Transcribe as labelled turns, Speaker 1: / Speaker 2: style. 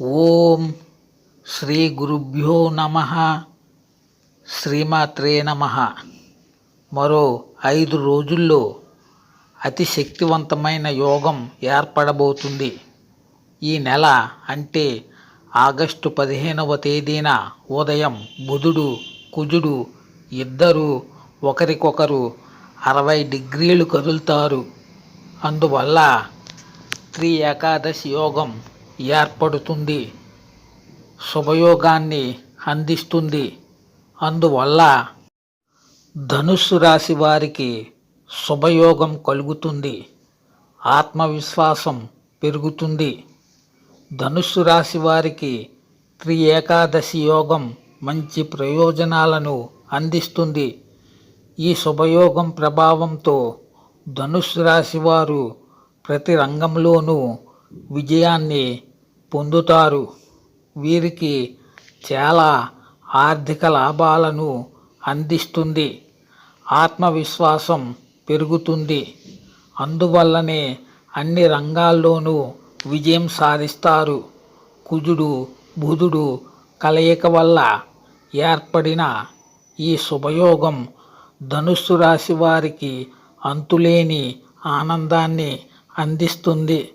Speaker 1: ఓం శ్రీ గురుభ్యో నమ. శ్రీమాత్రే నమ. మరో ఐదు రోజుల్లో అతి శక్తివంతమైన యోగం ఏర్పడబోతుంది. ఈ నెల అంటే ఆగస్టు పదిహేనవ తేదీన ఉదయం బుధుడు కుజుడు ఇద్దరూ ఒకరికొకరు అరవై డిగ్రీలు కదులుతారు. అందువల్ల త్రి ఏకాదశి యోగం ఏర్పడుతుంది. శుభయోగాన్ని అందిస్తుంది. అందువల్ల ధనుస్సు రాశి వారికి శుభయోగం కలుగుతుంది. ఆత్మవిశ్వాసం పెరుగుతుంది. ధనుస్సు రాశి వారికి త్రి ఏకాదశి యోగం మంచి ప్రయోజనాలను అందిస్తుంది. ఈ శుభయోగం ప్రభావంతో ధనుస్సు రాశి వారు ప్రతి రంగంలోనూ విజయాన్ని పొందుతారు. వీరికి చాలా ఆర్థిక లాభాలను అందిస్తుంది. ఆత్మవిశ్వాసం పెరుగుతుంది. అందువల్లనే అన్ని రంగాల్లోనూ విజయం సాధిస్తారు. కుజుడు బుధుడు కలయిక వల్ల ఏర్పడిన ఈ శుభయోగం ధనుస్సు రాశి వారికి అంతులేని ఆనందాన్ని అందిస్తుంది.